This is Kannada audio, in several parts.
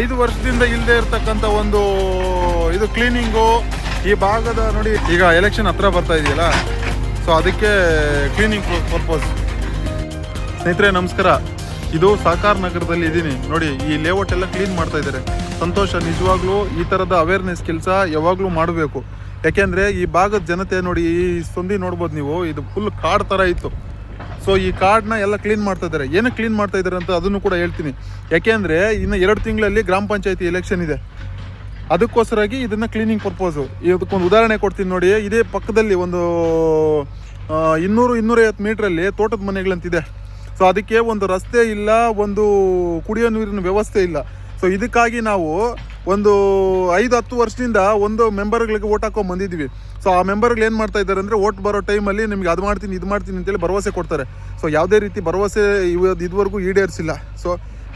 ಐದು ವರ್ಷದಿಂದ ಇಲ್ಲದೆ ಇರತಕ್ಕಂಥ ಒಂದು ಇದು ಕ್ಲೀನಿಂಗು ಈ ಭಾಗದ ನೋಡಿ, ಈಗ ಎಲೆಕ್ಷನ್ ಹತ್ರ ಬರ್ತಾ ಇದೆಯಲ್ಲ ಸೊ ಅದಕ್ಕೆ ಕ್ಲೀನಿಂಗ್ ಪರ್ಪಸ್ ಸ್ನೇಹಿತರೆ, ನಮಸ್ಕಾರ. ಇದು ಸಹಕಾರ ನಗರದಲ್ಲಿ ಇದ್ದೀನಿ. ನೋಡಿ, ಈ ಲೇಔಟ್ ಎಲ್ಲ ಕ್ಲೀನ್ ಮಾಡ್ತಾ ಇದ್ದಾರೆ. ಸಂತೋಷ, ನಿಜವಾಗ್ಲೂ ಈ ಥರದ ಅವೇರ್ನೆಸ್ ಕೆಲಸ ಯಾವಾಗಲೂ ಮಾಡಬೇಕು. ಯಾಕೆಂದರೆ ಈ ಭಾಗದ ಜನತೆ ನೋಡಿ, ಈ ಸಂದಿ ನೋಡ್ಬೋದು ನೀವು, ಇದು ಫುಲ್ ಕಾಡ್ ಥರ ಇತ್ತು. ಸೊ ಈ ಕಾರ್ಡ್ನ ಎಲ್ಲ ಕ್ಲೀನ್ ಮಾಡ್ತಾ ಇದ್ದಾರೆ. ಏನಕ್ಕೆ ಕ್ಲೀನ್ ಮಾಡ್ತಾ ಇದ್ದಾರೆ ಅಂತ ಅದನ್ನು ಕೂಡ ಹೇಳ್ತೀನಿ. ಯಾಕೆಂದರೆ ಇನ್ನು ಎರಡು ತಿಂಗಳಲ್ಲಿ ಗ್ರಾಮ ಪಂಚಾಯತಿ ಎಲೆಕ್ಷನ್ ಇದೆ. ಅದಕ್ಕೋಸ್ಕರಾಗಿ ಇದನ್ನು ಕ್ಲೀನಿಂಗ್ ಪರ್ಪೋಸು ಇದಕ್ಕೊಂದು ಉದಾಹರಣೆ ಕೊಡ್ತೀನಿ ನೋಡಿ. ಇದೇ ಪಕ್ಕದಲ್ಲಿ ಒಂದು ಇನ್ನೂರು, ಇನ್ನೂರೈವತ್ತು ಮೀಟ್ರಲ್ಲಿ ತೋಟದ ಮನೆಗಳಂತಿದೆ. ಸೊ ಅದಕ್ಕೆ ಒಂದು ರಸ್ತೆ ಇಲ್ಲ, ಒಂದು ಕುಡಿಯೋ ನೀರಿನ ವ್ಯವಸ್ಥೆ ಇಲ್ಲ. ಸೊ ಇದಕ್ಕಾಗಿ ನಾವು ಒಂದು ಐದು ಹತ್ತು ವರ್ಷದಿಂದ ಒಂದು ಮೆಂಬರ್ಗಳಿಗೆ ಓಟ್ ಹಾಕೊಂಡ್ ಬಂದಿದ್ದೀವಿ. ಸೊ ಆ ಮೆಂಬರ್ಗಳು ಏನು ಮಾಡ್ತಾ ಇದ್ದಾರೆ ಅಂದರೆ ಓಟ್ ಬರೋ ಟೈಮಲ್ಲಿ ನಿಮ್ಗೆ ಅದು ಮಾಡ್ತೀನಿ, ಇದು ಮಾಡ್ತೀನಿ ಅಂತೇಳಿ ಭರವಸೆ ಕೊಡ್ತಾರೆ. ಸೊ ಯಾವುದೇ ರೀತಿ ಭರವಸೆ ಇವ್ ಇದುವರೆಗೂ ಈಡೇರಿಸಿಲ್ಲ. ಸೊ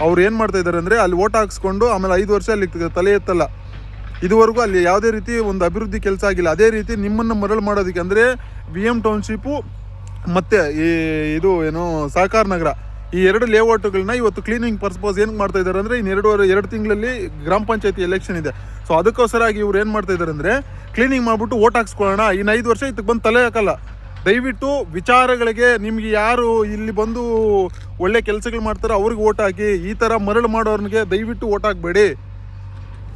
ಅವ್ರು ಏನು ಮಾಡ್ತಾ ಇದ್ದಾರೆ ಅಂದರೆ ಅಲ್ಲಿ ಓಟ್ ಹಾಕ್ಸ್ಕೊಂಡು ಆಮೇಲೆ ಐದು ವರ್ಷ ಅಲ್ಲಿ ತಲೆ ಎತ್ತಲ್ಲ. ಇದುವರೆಗೂ ಅಲ್ಲಿ ಯಾವುದೇ ರೀತಿ ಒಂದು ಅಭಿವೃದ್ಧಿ ಕೆಲಸ ಆಗಿಲ್ಲ. ಅದೇ ರೀತಿ ನಿಮ್ಮನ್ನು ಮರಳು ಮಾಡೋದಕ್ಕೆ ಅಂದರೆ ವಿ ಎಂ ಟೌನ್ಶಿಪ್ಪು ಮತ್ತು ಈ ಇದು ಏನು ಸಹಕಾರ ನಗರ. ಈ ಎರಡು ಲೇಔಟ್ಗಳನ್ನ ಇವತ್ತು ಕ್ಲೀನಿಂಗ್ ಪರ್ಪಸ್ ಏನು ಮಾಡ್ತಾ ಇದ್ದಾರೆ ಅಂದರೆ ಇನ್ನು ಎರಡು ತಿಂಗಳಲ್ಲಿ ಗ್ರಾಮ ಪಂಚಾಯತಿ ಎಲೆಕ್ಷನ್ ಇದೆ. ಸೊ ಅದಕ್ಕೋಸ್ಕರಾಗಿ ಇವ್ರು ಏನು ಮಾಡ್ತಾ ಇದ್ದಾರೆ ಅಂದರೆ ಕ್ಲೀನಿಂಗ್ ಮಾಡಿಬಿಟ್ಟು ಓಟ್ ಹಾಕ್ಸ್ಕೊಳ್ಳೋಣ. ಇನ್ನು ಐದು ವರ್ಷ ಇದಕ್ಕೆ ಬಂದು ತಲೆ ಹಾಕಲ್ಲ. ದಯವಿಟ್ಟು ವಿಚಾರಗಳಿಗೆ ನಿಮ್ಗೆ ಯಾರು ಇಲ್ಲಿ ಬಂದು ಒಳ್ಳೆ ಕೆಲಸಗಳು ಮಾಡ್ತಾರೋ ಅವ್ರಿಗೆ ಓಟ್ ಹಾಕಿ, ಈ ಥರ ಮರಳು ಮಾಡೋರ್ನಿಗೆ ದಯವಿಟ್ಟು ಓಟ್ ಹಾಕಬೇಡಿ.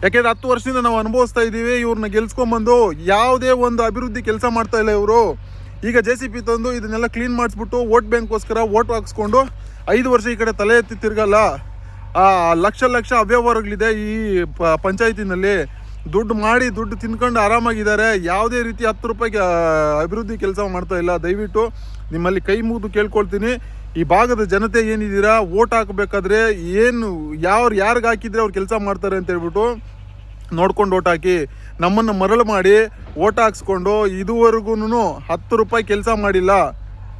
ಯಾಕೆಂದ್ರೆ ಹತ್ತು ವರ್ಷದಿಂದ ನಾವು ಅನುಭವಿಸ್ತಾ ಇದ್ದೀವಿ ಇವ್ರನ್ನ ಗೆಲ್ಸ್ಕೊಂಬಂದು ಯಾವುದೇ ಒಂದು ಅಭಿವೃದ್ಧಿ ಕೆಲಸ ಮಾಡ್ತಾ ಇಲ್ಲ ಇವರು. ಈಗ ಜೆ ಸಿ ಪಿ ತಂದು ಇದನ್ನೆಲ್ಲ ಕ್ಲೀನ್ ಮಾಡಿಸ್ಬಿಟ್ಟು ವೋಟ್ ಬ್ಯಾಂಕ್ಗೋಸ್ಕರ ವೋಟ್ ಹಾಕ್ಸ್ಕೊಂಡು ಐದು ವರ್ಷ ಈ ಕಡೆ ತಲೆ ಎತ್ತಿ ತಿರ್ಗಲ್ಲ. ಲಕ್ಷ ಲಕ್ಷ ಅವ್ಯವಹಾರಗಳಿದೆ ಈ ಪಂಚಾಯತಿನಲ್ಲಿ. ದುಡ್ಡು ಮಾಡಿ ದುಡ್ಡು ತಿನ್ಕೊಂಡು ಆರಾಮಾಗಿದ್ದಾರೆ. ಯಾವುದೇ ರೀತಿ ಹತ್ತು ರೂಪಾಯಿಗೆ ಅಭಿವೃದ್ಧಿ ಕೆಲಸ ಮಾಡ್ತಾ ಇಲ್ಲ. ದಯವಿಟ್ಟು ನಿಮ್ಮಲ್ಲಿ ಕೈ ಮುಗಿದು ಕೇಳ್ಕೊಳ್ತೀನಿ. ಈ ಭಾಗದ ಜನತೆ ಏನಿದ್ದೀರಾ ಓಟ್ ಹಾಕಬೇಕಾದ್ರೆ ಏನು ಯಾರು ಯಾರಿಗೆ ಹಾಕಿದ್ರೆ ಅವ್ರು ಕೆಲಸ ಮಾಡ್ತಾರೆ ಅಂತ ಹೇಳ್ಬಿಟ್ಟು ನೋಡ್ಕೊಂಡು ಓಟ್ ಹಾಕಿ ನಮ್ಮನ್ನು ಮರಳು ಮಾಡಿ ಓಟ್ ಹಾಕ್ಸ್ಕೊಂಡು ಇದುವರೆಗೂ ಹತ್ತು ರೂಪಾಯಿ ಕೆಲಸ ಮಾಡಿಲ್ಲ.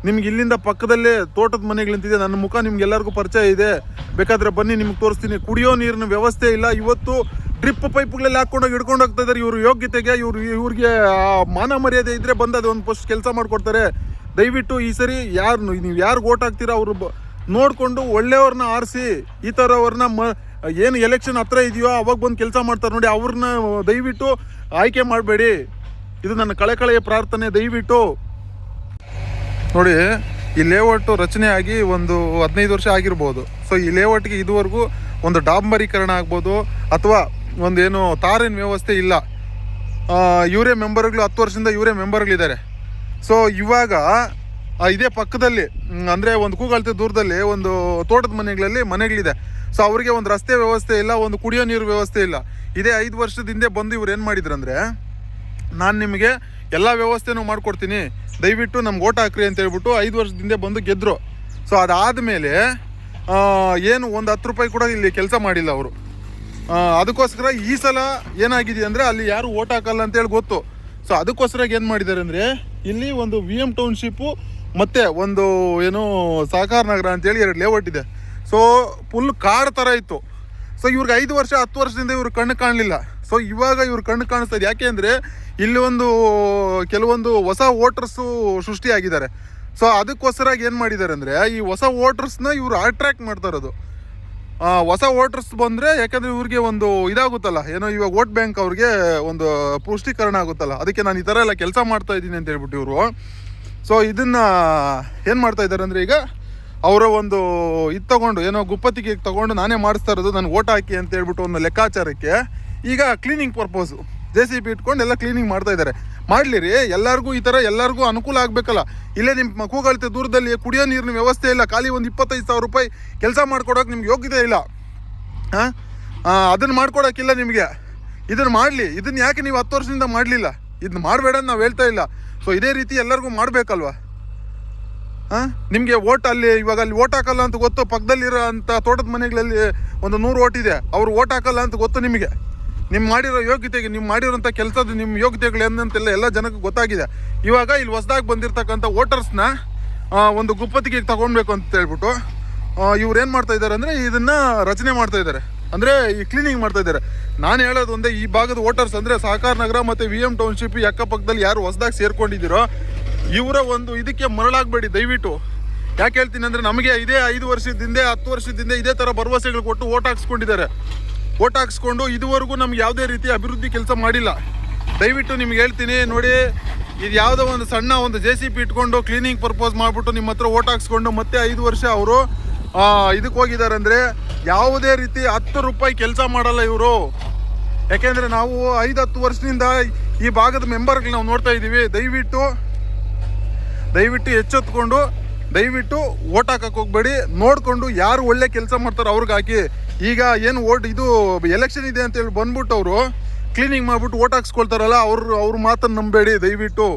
ನಿಮ್ಗೆ ಇಲ್ಲಿಂದ ಪಕ್ಕದಲ್ಲೇ ತೋಟದ ಮನೆಗಳಂತಿದೆ. ನನ್ನ ಮುಖ ನಿಮ್ಗೆಲ್ಲರಿಗೂ ಪರಿಚಯ ಇದೆ. ಬೇಕಾದರೆ ಬನ್ನಿ, ನಿಮ್ಗೆ ತೋರಿಸ್ತೀನಿ. ಕುಡಿಯೋ ನೀರಿನ ವ್ಯವಸ್ಥೆ ಇಲ್ಲ. ಇವತ್ತು ಡ್ರಿಪ್ ಪೈಪ್ಗಳಲ್ಲಿ ಹಾಕೊಂಡೋಗಿ ಹಿಡ್ಕೊಂಡು ಹೋಗ್ತಾ ಇದ್ದಾರೆ. ಇವರು ಯೋಗ್ಯತೆಗೆ, ಇವ್ರು ಇವ್ರಿಗೆ ಮಾನ ಮರ್ಯಾದೆ ಇದ್ರೆ ಬಂದು ಅದು ಒಂದು ಕೆಲಸ ಮಾಡ್ಕೊಡ್ತಾರೆ. ದಯವಿಟ್ಟು ಈ ಸರಿ ಯಾರು ನೀವು ಯಾರು ಓಟ್ ಹಾಕ್ತೀರಾ, ಅವರು ನೋಡಿಕೊಂಡು ಒಳ್ಳೆಯವ್ರನ್ನ ಆರಿಸಿ, ಈ ಥರವ್ರನ್ನ ಮ ಏನು ಎಲೆಕ್ಷನ್ ಹತ್ರ ಇದೆಯೋ, ಅವಾಗ ಬಂದು ಕೆಲಸ ಮಾಡ್ತಾರೆ ನೋಡಿ ಅವ್ರನ್ನ ದಯವಿಟ್ಟು ಆಯ್ಕೆ ಮಾಡಬೇಡಿ. ಇದು ನನ್ನ ಕಳೆಕಳೆಯ ಪ್ರಾರ್ಥನೆ, ದಯವಿಟ್ಟು. ನೋಡಿ, ಈ ಲೇಔಟು ರಚನೆ ಆಗಿ ಒಂದು ಹದಿನೈದು ವರ್ಷ ಆಗಿರ್ಬೋದು. ಸೊ ಈ ಲೇಔಟ್ಗೆ ಇದುವರೆಗೂ ಒಂದು ಡಾಂಬರೀಕರಣ ಆಗ್ಬೋದು, ಅಥವಾ ಒಂದೇನು ತಾರಿನ ವ್ಯವಸ್ಥೆ ಇಲ್ಲ. ಇವರೇ ಮೆಂಬರ್ಗಳು, ಹತ್ತು ವರ್ಷದಿಂದ ಇವರೇ ಮೆಂಬರ್ಗಳಿದ್ದಾರೆ. ಸೊ ಇವಾಗ ಇದೇ ಪಕ್ಕದಲ್ಲಿ ಅಂದ್ರೆ ಒಂದು ಕೂಗಾಳ್ತೆ ದೂರದಲ್ಲಿ ಒಂದು ತೋಟದ ಮನೆಗಳಲ್ಲಿ ಮನೆಗಳಿದೆ. ಸೊ ಅವರಿಗೆ ಒಂದು ರಸ್ತೆ ವ್ಯವಸ್ಥೆ ಇಲ್ಲ, ಒಂದು ಕುಡಿಯೋ ನೀರು ವ್ಯವಸ್ಥೆ ಇಲ್ಲ. ಇದೇ ಐದು ವರ್ಷದ ಹಿಂದೆ ಬಂದು ಇವ್ರು ಏನು ಮಾಡಿದ್ರು ಅಂದರೆ, ನಾನು ನಿಮಗೆ ಎಲ್ಲ ವ್ಯವಸ್ಥೆನೂ ಮಾಡಿಕೊಡ್ತೀನಿ. ದಯವಿಟ್ಟು ನಮ್ಗೆ ಓಟ್ ಹಾಕ್ರಿ ಅಂತ ಹೇಳ್ಬಿಟ್ಟು ಐದು ವರ್ಷದ ಹಿಂದೆ ಬಂದು ಗೆದ್ದರು ಸೊ ಅದಾದಮೇಲೆ ಏನು ಒಂದು ಹತ್ತು ರೂಪಾಯಿ ಕೂಡ ಇಲ್ಲಿ ಕೆಲಸ ಮಾಡಿಲ್ಲ ಅವರು. ಅದಕ್ಕೋಸ್ಕರ ಈ ಸಲ ಏನಾಗಿದೆ ಅಂದರೆ ಅಲ್ಲಿ ಯಾರು ಓಟ್ ಹಾಕಲ್ಲ ಅಂತೇಳಿ ಗೊತ್ತು. ಸೊ ಅದಕ್ಕೋಸ್ಕರ ಏನು ಮಾಡಿದ್ದಾರೆ ಅಂದರೆ, ಇಲ್ಲಿ ಒಂದು ವಿ ಎಂ ಟೌನ್ಶಿಪ್ಪು ಮತ್ತು ಒಂದು, ಏನು ಸಹಕಾರ ನಗರ ಅಂತೇಳಿ ಎರಡು ಲೇಔಟ್ ಇದೆ. ಸೊ ಫುಲ್ ಕಾಡ್ ಥರ ಇತ್ತು. ಸೊ ಇವ್ರಿಗೆ ಐದು ವರ್ಷ, ಹತ್ತು ವರ್ಷದಿಂದ ಇವ್ರು ಕಣ್ಣು ಕಾಣಲಿಲ್ಲ. ಸೊ ಇವಾಗ ಇವ್ರು ಕಣ್ಣು ಕಾಣಿಸ್ತದೆ ಯಾಕೆ ಅಂದರೆ, ಇಲ್ಲಿ ಒಂದು, ಕೆಲವೊಂದು ಹೊಸ ವೋಟರ್ಸು ಸೃಷ್ಟಿಯಾಗಿದ್ದಾರೆ. ಸೊ ಅದಕ್ಕೋಸ್ಕರ ಏನು ಮಾಡಿದ್ದಾರೆ ಅಂದರೆ, ಈ ಹೊಸ ವೋಟರ್ಸ್ನ ಇವರು ಅಟ್ರ್ಯಾಕ್ಟ್ ಮಾಡ್ತಾ ಇರೋದು. ಹೊಸ ವೋಟರ್ಸ್ ಬಂದರೆ, ಯಾಕಂದರೆ ಇವ್ರಿಗೆ ಒಂದು ಇದಾಗುತ್ತಲ್ಲ, ಏನೋ ಇವಾಗ ವೋಟ್ ಬ್ಯಾಂಕ್ ಅವ್ರಿಗೆ ಒಂದು ಪುಷ್ಟೀಕರಣ ಆಗುತ್ತಲ್ಲ. ಅದಕ್ಕೆ ನಾನು ಈ ಥರ ಎಲ್ಲ ಕೆಲಸ ಮಾಡ್ತಾ ಇದ್ದೀನಿ ಅಂತ ಹೇಳ್ಬಿಟ್ಟು ಇವರು. ಸೊ ಇದನ್ನು ಏನು ಮಾಡ್ತಾ ಇದ್ದಾರೆ ಅಂದರೆ ಈಗ ಅವರ ಒಂದು ಇದು ತಗೊಂಡು, ಏನೋ ಗುಪ್ಪತ್ತಿಗೆ ತಗೊಂಡು ನಾನೇ ಮಾಡಿಸ್ತಾ ಇರೋದು, ನಾನು ಓಟ್ ಹಾಕಿ ಅಂತ ಹೇಳ್ಬಿಟ್ಟು ಒಂದು ಲೆಕ್ಕಾಚಾರಕ್ಕೆ ಈಗ cleaning purpose J C B ಇಟ್ಕೊಂಡು ಎಲ್ಲ ಕ್ಲೀನಿಂಗ್ ಮಾಡ್ತಾ ಇದ್ದಾರೆ. ಮಾಡಲಿರಿ, ಎಲ್ಲರಿಗೂ ಈ ಥರ ಎಲ್ಲರಿಗೂ ಅನುಕೂಲ ಆಗಬೇಕಲ್ಲ. ಇಲ್ಲೇ ನಿಮ್ಮ ಕೂಗಳ್ತೆ ದೂರದಲ್ಲಿ ಕುಡಿಯೋ ನೀರಿನ ವ್ಯವಸ್ಥೆ ಇಲ್ಲ, ಖಾಲಿ ಒಂದು ಇಪ್ಪತ್ತೈದು ಸಾವಿರ ರೂಪಾಯಿ ಕೆಲಸ ಮಾಡ್ಕೊಡೋಕೆ ನಿಮ್ಗೆ ಯೋಗ್ಯತೆ ಇಲ್ಲ. ಹಾಂ ಅದನ್ನು ಮಾಡ್ಕೊಡೋಕ್ಕಿಲ್ಲ ನಿಮಗೆ. ಇದನ್ನು ಮಾಡಲಿ, ಇದನ್ನು ಯಾಕೆ ನೀವು ಹತ್ತು ವರ್ಷದಿಂದ ಮಾಡಲಿಲ್ಲ? ಇದನ್ನ ಮಾಡಬೇಡ ನಾವು ಹೇಳ್ತಾ ಇಲ್ಲ. ಸೊ ಇದೇ ರೀತಿ ಎಲ್ಲರಿಗೂ ಮಾಡಬೇಕಲ್ವಾ? ಹಾಂ? ನಿಮಗೆ ಓಟ್ ಅಲ್ಲಿ, ಇವಾಗ ಅಲ್ಲಿ ಓಟ್ ಹಾಕಲ್ಲ ಅಂತ ಗೊತ್ತು, ಪಕ್ಕದಲ್ಲಿರೋ ಅಂಥ ತೋಟದ ಮನೆಗಳಲ್ಲಿ ಒಂದು ನೂರು ಓಟ್ ಇದೆ, ಅವ್ರು ಓಟ್ ಹಾಕಲ್ಲ ಅಂತ ಗೊತ್ತು ನಿಮಗೆ. ನಿಮ್ಮ ಮಾಡಿರೋ ಯೋಗ್ಯತೆಗೆ ನೀವು ಮಾಡಿರೋಂಥ ಕೆಲಸದ ನಿಮ್ಮ ಯೋಗ್ಯತೆಗಳು ಏನಂತೆಲ್ಲ ಎಲ್ಲ ಜನಕ್ಕೆ ಗೊತ್ತಾಗಿದೆ. ಇವಾಗ ಇಲ್ಲಿ ಹೊಸದಾಗಿ ಬಂದಿರತಕ್ಕಂಥ ವೋಟರ್ಸ್ನ ಒಂದು ಗುಪ್ಪತ್ತಿಗೆ ತಗೊಳ್ಬೇಕು ಅಂತ ಹೇಳ್ಬಿಟ್ಟು ಇವ್ರು ಏನು ಮಾಡ್ತಾ ಇದ್ದಾರೆ ಅಂದರೆ ಇದನ್ನ ರಚನೆ ಮಾಡ್ತಾ ಇದ್ದಾರೆ. ಅಂದರೆ ಈ ಕ್ಲೀನಿಂಗ್ ಮಾಡ್ತಾ ಇದ್ದಾರೆ. ನಾನು ಹೇಳೋದು ಒಂದೇ, ಈ ಭಾಗದ ವೋಟರ್ಸ್ ಅಂದರೆ ಸಹಕಾರ ನಗರ ಮತ್ತು ವಿ ಎಂ ಟೌನ್ಶಿಪ್ ಅಕ್ಕಪಕ್ಕದಲ್ಲಿ ಯಾರು ಹೊಸದಾಗಿ ಸೇರ್ಕೊಂಡಿದ್ದೀರೋ ಇವರ ಒಂದು ಇದಕ್ಕೆ ಮರಳಾಗಬೇಡಿ, ದಯವಿಟ್ಟು. ಯಾಕೆ ಹೇಳ್ತೀನಿ ಅಂದರೆ ನಮಗೆ ಇದೇ ಐದು ವರ್ಷದಿಂದ ಹತ್ತು ವರ್ಷದಿಂದ ಇದೇ ಥರ ಭರವಸೆಗಳು ಕೊಟ್ಟು ಓಟ್ ಹಾಕ್ಸ್ಕೊಂಡಿದ್ದಾರೆ. ಓಟ್ ಹಾಕ್ಸ್ಕೊಂಡು ಇದುವರೆಗೂ ನಮ್ಗೆ ಯಾವುದೇ ರೀತಿ ಅಭಿವೃದ್ಧಿ ಕೆಲಸ ಮಾಡಿಲ್ಲ. ದಯವಿಟ್ಟು ನಿಮ್ಗೆ ಹೇಳ್ತೀನಿ, ನೋಡಿ, ಇದು ಯಾವುದೋ ಒಂದು ಸಣ್ಣ ಒಂದು ಜೆ ಸಿ ಪಿ ಇಟ್ಕೊಂಡು ಕ್ಲೀನಿಂಗ್ ಪರ್ಪೋಸ್ ಮಾಡಿಬಿಟ್ಟು ನಿಮ್ಮ ಹತ್ರ ಓಟ್ ಹಾಕ್ಸ್ಕೊಂಡು ಮತ್ತೆ ಐದು ವರ್ಷ ಅವರು ಇದಕ್ಕೆ ಹೋಗಿದ್ದಾರೆ ಅಂದರೆ ಯಾವುದೇ ರೀತಿ ಹತ್ತು ರೂಪಾಯಿ ಕೆಲಸ ಮಾಡಲ್ಲ ಇವರು. ಯಾಕೆಂದರೆ ನಾವು ಐದು ಹತ್ತು ವರ್ಷದಿಂದ ಈ ಭಾಗದ ಮೆಂಬರ್ಗಳು ನಾವು ನೋಡ್ತಾ ಇದ್ದೀವಿ ದಯವಿಟ್ಟು ದಯವಿಟ್ಟು ಎಚ್ಚೆತ್ಕೊಂಡು ದಯವಿಟ್ಟು ಓಟ್ ಹಾಕಕ್ಕೆ ಹೋಗ್ಬೇಡಿ. ನೋಡಿಕೊಂಡು ಯಾರು ಒಳ್ಳೆ ಕೆಲಸ ಮಾಡ್ತಾರೋ ಅವ್ರಿಗೆ ಹಾಕಿ. ಈಗ ಏನು ಓಟ್ ಇದು ಎಲೆಕ್ಷನ್ ಇದೆ ಅಂತೇಳಿ ಬಂದ್ಬಿಟ್ಟು ಅವರು ಕ್ಲೀನಿಂಗ್ ಮಾಡಿಬಿಟ್ಟು ಓಟ್ ಹಾಕ್ಸ್ಕೊಳ್ತಾರಲ್ಲ, ಅವರು ಅವ್ರ ಮಾತನ್ನು ನಂಬೇಡಿ ದಯವಿಟ್ಟು.